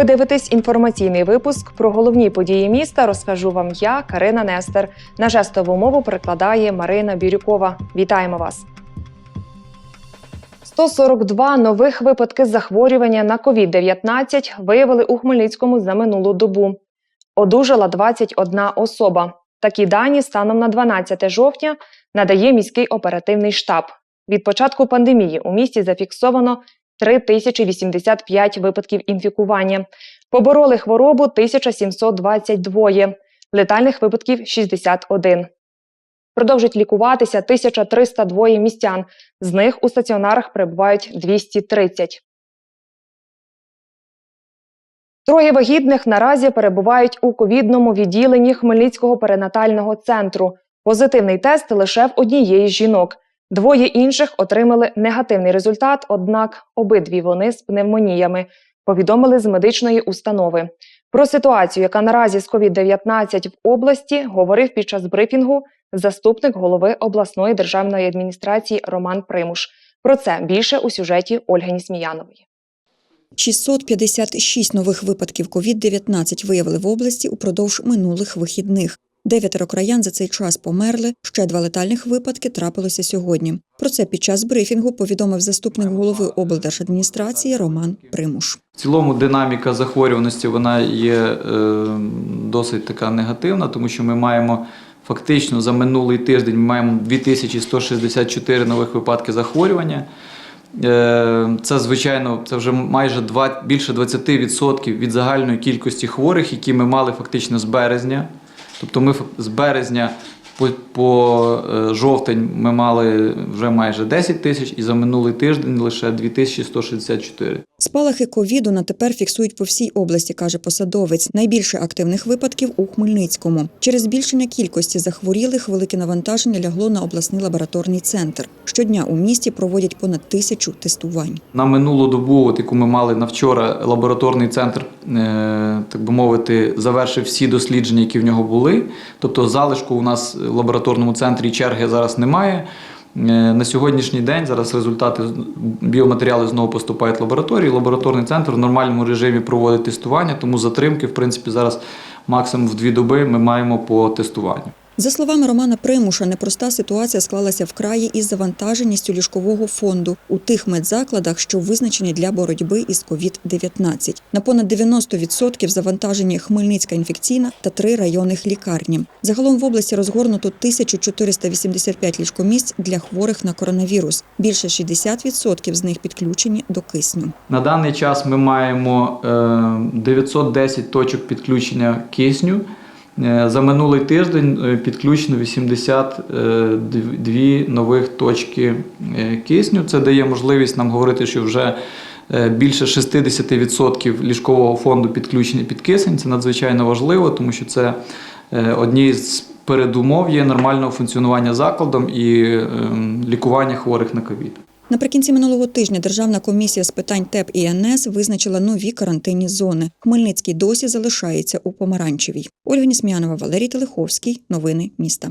Ви дивитесь інформаційний випуск про головні події міста. Розкажу вам я, Карина Нестер. На жестову мову перекладає Марина Бірюкова. Вітаємо вас. 142 нових випадки захворювання на COVID-19 виявили у Хмельницькому за минулу добу. Одужала 21 особа. Такі дані станом на 12 жовтня надає міський оперативний штаб. Від початку пандемії у місті зафіксовано 3085 випадків інфікування. Побороли хворобу 1722, летальних випадків 61. Продовжують лікуватися 1302 містян. З них у стаціонарах перебувають 230. Троє вагітних наразі перебувають у ковідному відділенні Хмельницького перинатального центру. Позитивний тест лише в однієї з жінок. Двоє інших отримали негативний результат, однак обидві вони з пневмоніями, повідомили з медичної установи. Про ситуацію, яка наразі з COVID-19 в області, говорив під час брифінгу заступник голови обласної державної адміністрації Роман Примуш. Про це більше у сюжеті Ольги Нісміянової. 656 нових випадків COVID-19 виявили в області упродовж минулих вихідних. Дев'ятеро краян за цей час померли. Ще два летальних випадки трапилося сьогодні. Про це під час брифінгу повідомив заступник голови облдержадміністрації Роман Примуш. В цілому динаміка захворюваності вона є е, досить така негативна, тому що ми маємо фактично за минулий тиждень ми маємо 2164 нових випадки захворювання. Е, Це звичайно, це вже майже два, більше 20% від загальної кількості хворих, які ми мали фактично з березня. Тобто ми з березня по, по е, жовтень ми мали вже майже 10 тисяч, і за минулий тиждень лише 2164. Спалахи ковіду на тепер фіксують по всій області, каже посадовець. Найбільше активних випадків у Хмельницькому. Через збільшення кількості захворілих велике навантаження лягло на обласний лабораторний центр. Щодня у місті проводять понад тисячу тестувань. На минулу добу, от яку ми мали на вчора, лабораторний центр, е, так би мовити, завершив всі дослідження, які в нього були. Тобто залишку у нас в лабораторному центрі черги зараз немає. Е, На сьогоднішній день зараз результати біоматеріали знову поступають в лабораторії. Лабораторний центр в нормальному режимі проводить тестування, тому затримки, в принципі, зараз максимум в дві доби ми маємо по тестуванню. За словами Романа Примуша, непроста ситуація склалася в краї із завантаженістю ліжкового фонду у тих медзакладах, що визначені для боротьби із COVID-19. На понад 90% завантажені Хмельницька інфекційна та три районних лікарні. Загалом в області розгорнуто 1485 ліжкомісць для хворих на коронавірус. Більше 60% з них підключені до кисню. На даний час ми маємо е, 910 точок підключення кисню. Е, За минулий тиждень е, підключено 82 нових точки е, кисню. Це дає можливість нам говорити, що вже е, більше 60% ліжкового фонду підключені під кисень. Це надзвичайно важливо, тому що це е, одні з передумов є нормального функціонування закладом і е, лікування хворих на ковід. Наприкінці минулого тижня Державна комісія з питань ТЕП і НС визначила нові карантинні зони. Хмельницький досі залишається у помаранчевій. Ольга Нісмянова, Валерій Телеховський. Новини міста.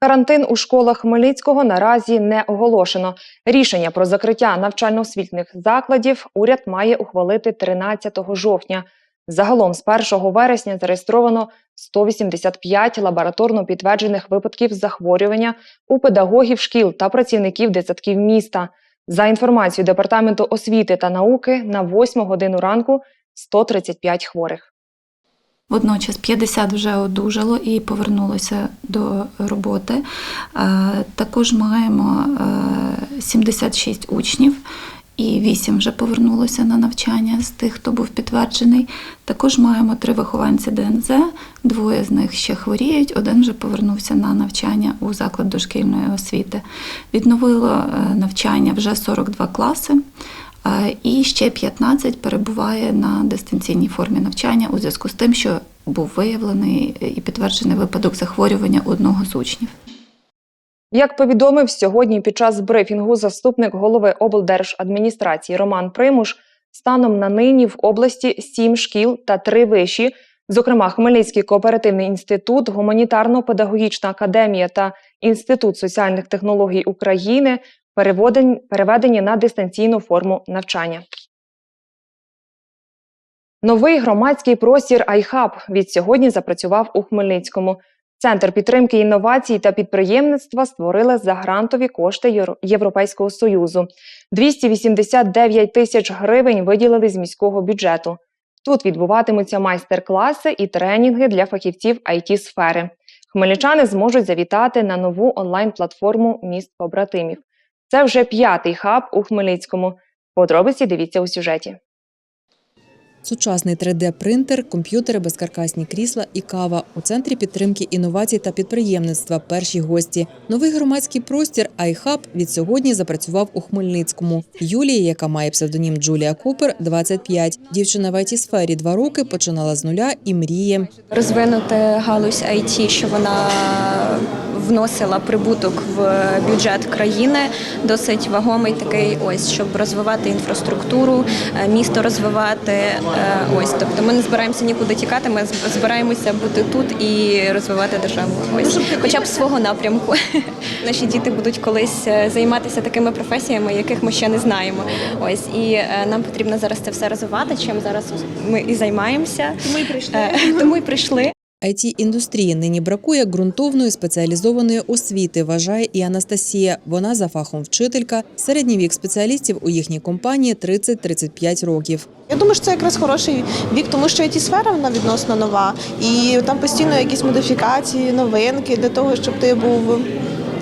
Карантин у школах Хмельницького наразі не оголошено. Рішення про закриття навчально-освітніх закладів уряд має ухвалити 13 жовтня. Загалом з 1 вересня зареєстровано 185 лабораторно підтверджених випадків захворювання у педагогів шкіл та працівників дитсадків міста. За інформацією Департаменту освіти та науки, на 8 годину ранку 135 хворих. Водночас 50 вже одужало і повернулося до роботи. Е, Також маємо е, 76 учнів і 8 вже повернулося на навчання з тих, хто був підтверджений. Також маємо три вихованці ДНЗ, двоє з них ще хворіють, один вже повернувся на навчання у заклад дошкільної освіти. Відновило е, навчання вже 42 класи. Е, І ще 15 перебуває на дистанційній формі навчання у зв'язку з тим, що був виявлений і підтверджений випадок захворювання одного з учнів. Як повідомив сьогодні під час брифінгу заступник голови облдержадміністрації Роман Примуш, станом на нині в області сім шкіл та три виші, зокрема Хмельницький кооперативний інститут, гуманітарно-педагогічна академія та Інститут соціальних технологій України, переведені на дистанційну форму навчання. Новий громадський простір iHub від сьогодні запрацював у Хмельницькому. Центр підтримки інновацій та підприємництва створили за грантові кошти Європейського Союзу. 289 тисяч гривень виділили з міського бюджету. Тут відбуватимуться майстер-класи і тренінги для фахівців it сфери Хмельничани зможуть завітати на нову онлайн-платформу міст побратимів. Це вже п'ятий хаб у Хмельницькому. Подробиці дивіться у сюжеті. Сучасний 3D-принтер, комп'ютери, безкаркасні крісла і кава у центрі підтримки інновацій та підприємництва. Перші гості. Новий громадський простір iHub від сьогодні запрацював у Хмельницькому. Юлія, яка має псевдонім Джулія Купер, 25. Дівчина в it сфері два роки починала з нуля і мріє. розвинути галузь IT, що вона вносила прибуток в бюджет країни, досить вагомий такий ось, щоб розвивати інфраструктуру, е, місто розвивати. е, Ось, тобто ми не збираємося нікуди тікати. Ми збираємося бути тут і розвивати державу. Ось хоча б свого напрямку. Наші діти будуть колись е, займатися такими професіями, яких ми ще не знаємо. Ось і е, нам потрібно зараз це все розвивати. Чим зараз ми і займаємося. Тому і прийшли. Тому і прийшли. It індустрії нині бракує ґрунтовної спеціалізованої освіти, вважає і Анастасія. Вона за фахом вчителька. Середній вік спеціалістів у їхній компанії 30-35 років. Я думаю, що це якраз хороший вік, тому що it сфера вона відносно нова, і там постійно якісь модифікації, новинки для того, щоб ти був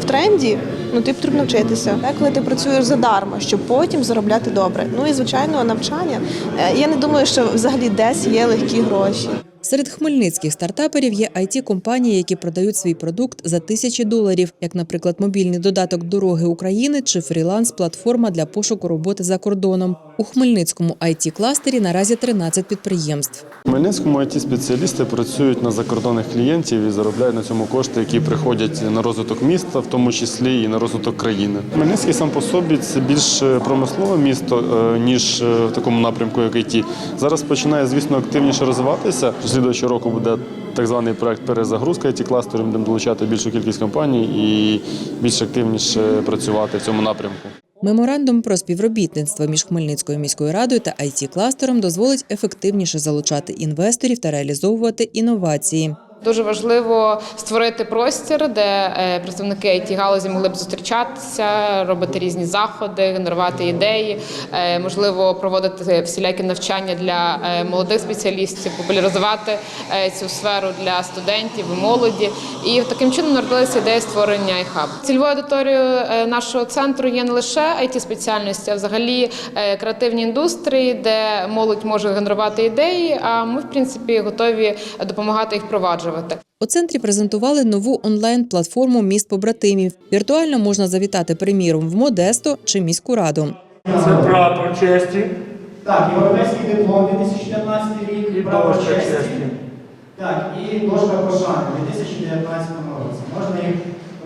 в тренді. Ну, ти потрібно вчитися. Коли ти працюєш задарма, щоб потім заробляти добре. Ну і звичайно, навчання. Е, Я не думаю, що взагалі десь є легкі гроші. Серед хмельницьких стартаперів є it компанії, які продають свій продукт за тисячі доларів, як, наприклад, мобільний додаток дороги України чи фріланс-платформа для пошуку роботи за кордоном. У Хмельницькому it кластері наразі 13 підприємств. В Хмельницькому it спеціалісти працюють на закордонних клієнтів і заробляють на цьому кошти, які приходять на розвиток міста, в тому числі і на розвиток країни. Хмельницький сам по собі це більш промислове місто, е, ніж е, в такому напрямку, як IT. Зараз починає, звісно, активніше розвиватися. Слідуючого року буде так званий проект перезагрузка it кластеру будемо долучати більшу кількість компаній і більш активніше працювати в цьому напрямку. Меморандум про співробітництво між Хмельницькою міською радою та it кластером дозволить ефективніше залучати інвесторів та реалізовувати інновації. Дуже важливо створити простір, де е, представники it галузі могли б зустрічатися, робити різні заходи, генерувати ідеї, е, можливо, проводити всілякі навчання для е, молодих спеціалістів, популяризувати цю сферу для студентів молоді. І таким чином народилася ідея створення iHub. Цільовою аудиторією нашого центру є не лише it спеціальності, а взагалі креативні індустрії, де молодь може генерувати ідеї. А ми, в принципі, готові допомагати їх впроваджувати. У центрі презентували нову онлайн-платформу міст побратимів. Віртуально можна завітати приміром в Модесто чи міську раду. Це прапор честі Так, європейський диплом 2014 рік, і прапор честі. честі. Так, і ложка пошани у 2019 році. Можна їх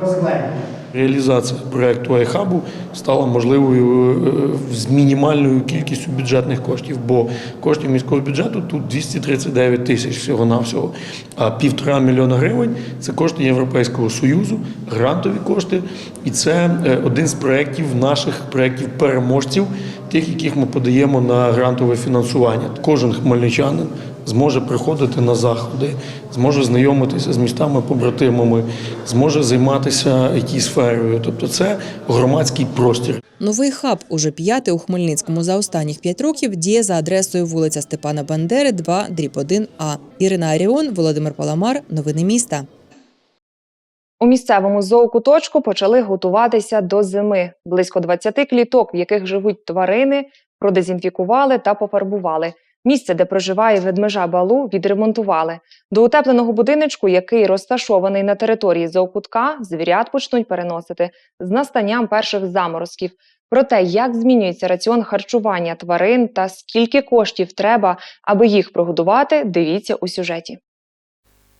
розглянути. Реалізація проекту iHub стала можливою е, з мінімальною кількістю бюджетних коштів, бо коштів міського бюджету тут 239 тисяч всього-навсього. А півтора мільйона гривень це кошти Європейського Союзу, грантові кошти. І це е, один з проєктів наших проєктів переможців, тих, яких ми подаємо на грантове фінансування. Кожен хмельничанин зможе приходити на заходи, зможе знайомитися з містами-побратимами, зможе займатися it сферою Тобто це громадський простір. Новий хаб уже п'ятий у Хмельницькому за останніх п'ять років діє за адресою вулиця Степана Бандери, 2, дріб 1 А. Ірина Аріон, Володимир Паламар. Новини міста. У місцевому зоокуточку почали готуватися до зими. Близько 20 кліток, в яких живуть тварини, продезінфікували та пофарбували. Місце, де проживає ведмежа балу, відремонтували. До утепленого будиночку, який розташований на території зоокутка, звірят почнуть переносити з настанням перших заморозків. Про те, як змінюється раціон харчування тварин та скільки коштів треба, аби їх прогодувати, дивіться у сюжеті.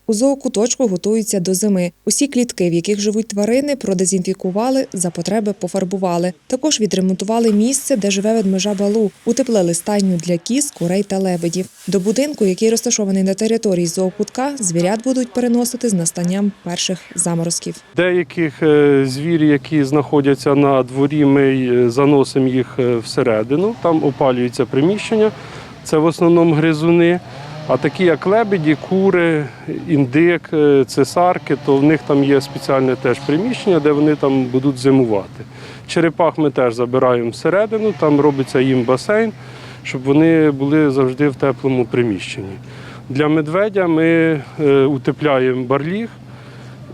У зоокуточку готуються до зими. Усі клітки, в яких живуть тварини, продезінфікували, за потреби пофарбували. Також відремонтували місце, де живе ведмежа балу, утеплили стайню для кіз, курей та лебедів. До будинку, який розташований на території зоокутка, звірят будуть переносити з настанням перших заморозків. Деяких е, звірів, які знаходяться на дворі, ми е, заносимо їх е, всередину. Там опалюється приміщення. це в основному гризуни. А такі, як лебеді, кури, індик, е, цесарки, то в них там є спеціальне теж приміщення, де вони там будуть зимувати. Черепах ми теж забираємо всередину, там робиться їм басейн, щоб вони були завжди в теплому приміщенні. Для медведя ми е, утепляємо барліг,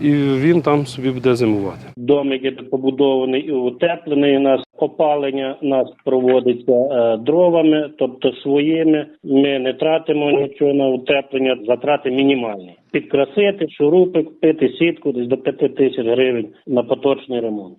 і він там собі буде зимувати. Домик є побудований і утеплений. У нас опалення нас проводиться е, дровами, тобто своїми. Ми не тратимо нічого на утеплення, затрати мінімальні. Підкрасити, шурупи, купити сітку десь до 5 тисяч гривень на поточний ремонт.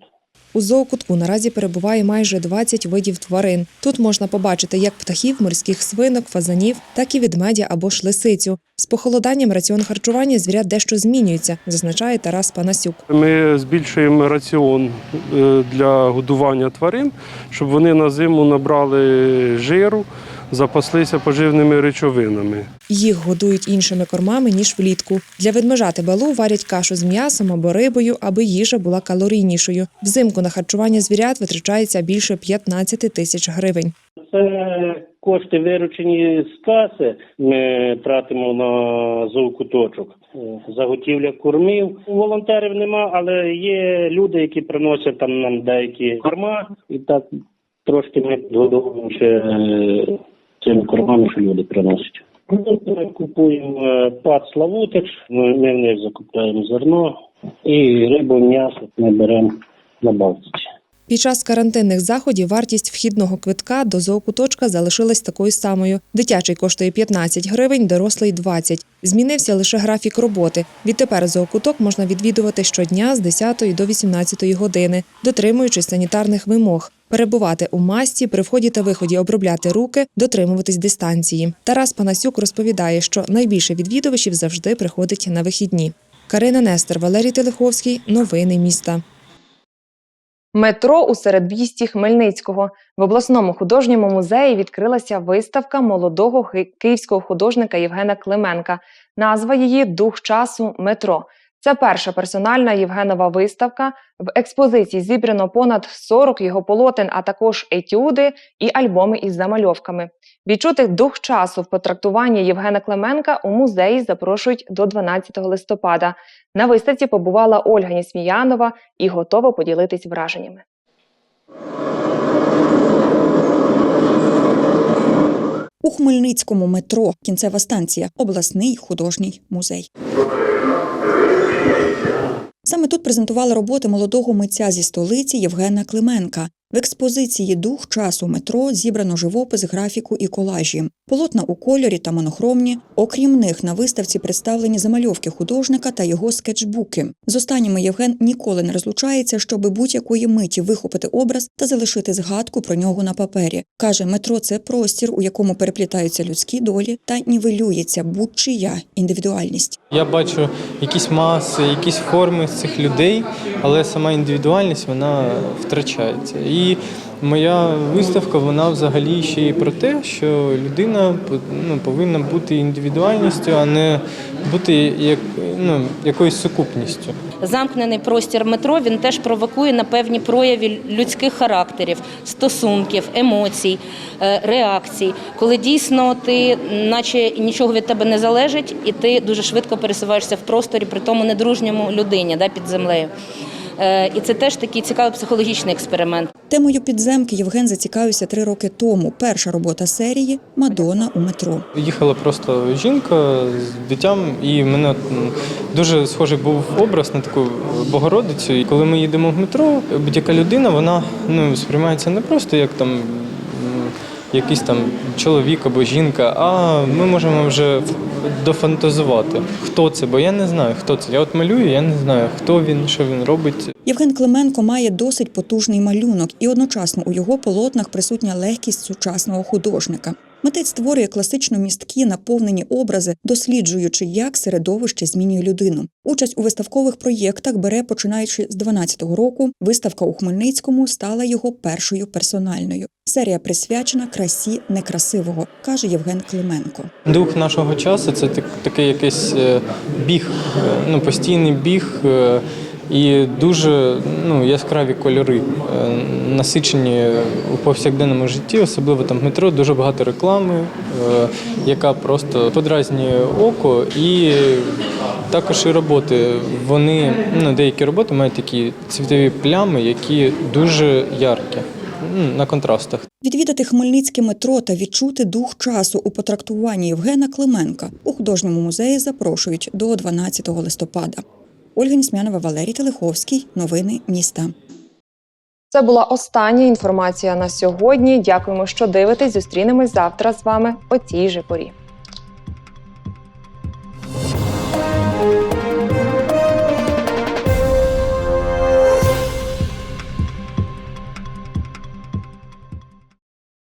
У зоокутку наразі перебуває майже 20 видів тварин. Тут можна побачити як птахів, морських свинок, фазанів, так і ведмедя або ж лисицю. З похолоданням раціон харчування звірят дещо змінюється, зазначає Тарас Панасюк. Ми збільшуємо раціон е, для годування тварин, щоб вони на зиму набрали жиру, запаслися поживними речовинами. Їх годують іншими кормами ніж влітку. Для ведмежати балу варять кашу з м'ясом або рибою, аби їжа була калорійнішою. Взимку на харчування звірят витрачається більше 15 тисяч гривень. Це кошти виручені з каси. Ми тратимо на зоокуточок. Заготівля кормів. Волонтерів нема, але є люди, які приносять там нам деякі корма, і так трошки ми підгодовуємо ще е, цими кормами, що люди приносять. Ми купуємо е, пад Славутич, ми, ми в них закупляємо зерно і рибу, м'ясо ми беремо на Балтиці. Під час карантинних заходів вартість вхідного квитка до зоокуточка залишилась такою самою. Дитячий коштує 15 гривень, дорослий 20. Змінився лише графік роботи. Відтепер зоокуток можна відвідувати щодня з 10 до 18 години, дотримуючись санітарних вимог. Перебувати у масці, при вході та виході обробляти руки, дотримуватись дистанції. Тарас Панасюк розповідає, що найбільше відвідувачів завжди приходить на вихідні. Карина Нестер, Валерій Телеховський. Новини міста. Метро у середмісті Хмельницького в обласному художньому музеї відкрилася виставка молодого київського художника Євгена Клименка. Назва її Дух часу метро. Це перша персональна Євгенова виставка. В експозиції зібрано понад 40 його полотен, а також етюди і альбоми із замальовками. Відчути дух часу в потрактуванні Євгена Клименка у музеї запрошують до 12 листопада. На виставці побувала Ольга Нісміянова і готова поділитись враженнями. У Хмельницькому метро кінцева станція, обласний художній музей. Саме тут презентували роботи молодого митця зі столиці Євгена Клименка. В експозиції Дух часу метро зібрано живопис, графіку і колажі. Полотна у кольорі та монохромні. Окрім них, на виставці представлені замальовки художника та його скетчбуки. З останніми Євген ніколи не розлучається, щоби будь-якої миті вихопити образ та залишити згадку про нього на папері. Каже, метро це простір, у якому переплітаються людські долі та нівелюється будь-чия індивідуальність. Я бачу якісь маси, якісь форми цих людей, але сама індивідуальність вона втрачається. І моя виставка вона взагалі ще й про те, що людина ну, повинна бути індивідуальністю, а не бути як, ну, якоюсь сукупністю. Замкнений простір метро він теж провокує на певні прояви людських характерів, стосунків, емоцій, е, реакцій, коли дійсно ти, наче нічого від тебе не залежить, і ти дуже швидко пересуваєшся в просторі, при тому недружньому людині да, під землею. Е, І це теж такий цікавий психологічний експеримент. Темою підземки Євген зацікавився три роки тому. Перша робота серії Мадона у метро. Їхала просто жінка з дитям, і в мене дуже схожий був образ на таку Богородицю. І коли ми їдемо в метро, будь-яка людина вона ну, сприймається не просто як там. Якийсь там чоловік або жінка, а ми можемо вже дофантазувати, хто це, бо я не знаю, хто це. Я от малюю, я не знаю, хто він, що він робить. Євген Клименко має досить потужний малюнок, і одночасно у його полотнах присутня легкість сучасного художника. Митець створює класично місткі наповнені образи, досліджуючи, як середовище змінює людину. Участь у виставкових проєктах бере починаючи з 12-го року. Виставка у Хмельницькому стала його першою персональною. Серія присвячена красі некрасивого, каже Євген Клименко. Дух нашого часу це так, такий якийсь е, біг, е, ну постійний біг. І дуже ну, яскраві кольори, е, насичені у повсякденному житті, особливо там в метро, дуже багато реклами, е, яка просто подразнює око. І також і роботи. Вони, ну, деякі роботи мають такі цвітові плями, які дуже яркі на контрастах. Відвідати Хмельницьке метро та відчути дух часу у потрактуванні Євгена Клименка у художньому музеї запрошують до 12 листопада. Ольга Нісмянова, Валерій Телеховський. Новини міста. Це була остання інформація на сьогодні. Дякуємо, що дивитесь. Зустрінемось завтра з вами о цій же порі.